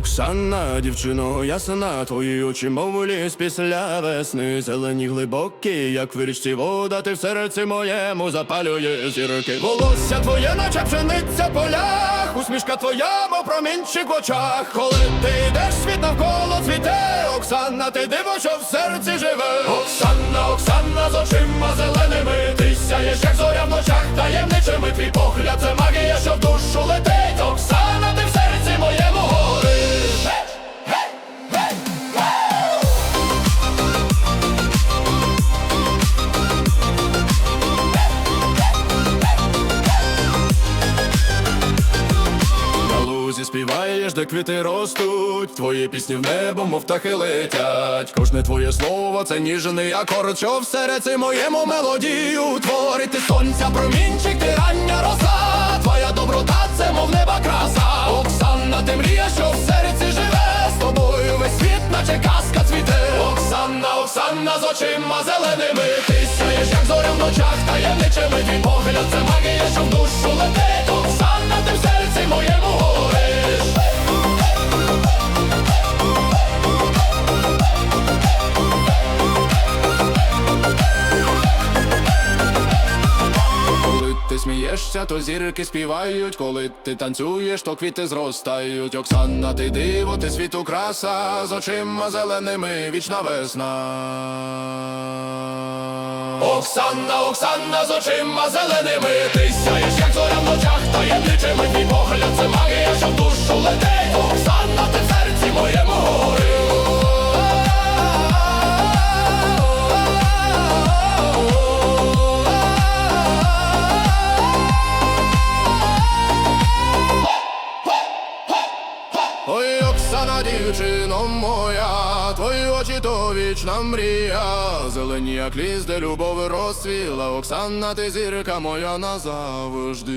Оксана, дівчино, ясна, твої очі, мов ліс після весни, зелені глибокі, як в річці вода, ти в серці моєму запалює зірки. Волосся твоє, наче пшениця полях, усмішка твоя, мов промінчик в очах. Коли ти йдеш, світ навколо цвіте, Оксана, ти диво, що в серці живе. Оксана, Оксана, з очима зеленими, ти сяєш, як зоря в ночах таємничими. Твій погляд співаєш, де квіти ростуть, твої пісні в небо, мов птахи летять. Кожне твоє слово це ніжний акорд, що в серці моєму мелодію творити сонця, промінчик, ти рання роса. Твоя доброта, це мов неба краса. Оксана, ти мрія, що в серці живе. З тобою весь світ, наче казка цвіте. Оксана, Оксана, з очима зеленими. Ти сяєш, як зоря в ночах, таємничими. Твій погляд, смієшся, то зірки співають. Коли ти танцюєш, то квіти зростають. Оксана, ти диво, ти світу краса, з очима зеленими вічна весна. Оксана, Оксана, з очима зеленими, ти сяєш, як зоря в ночах таємничими. Твій погляд, це магія, що в душу летить. Оксана, ти дівчино моя, твої очі то вічна мрія. Зелені, як ліс, де любов розцвіла. Оксана, ти зірка моя назавжди.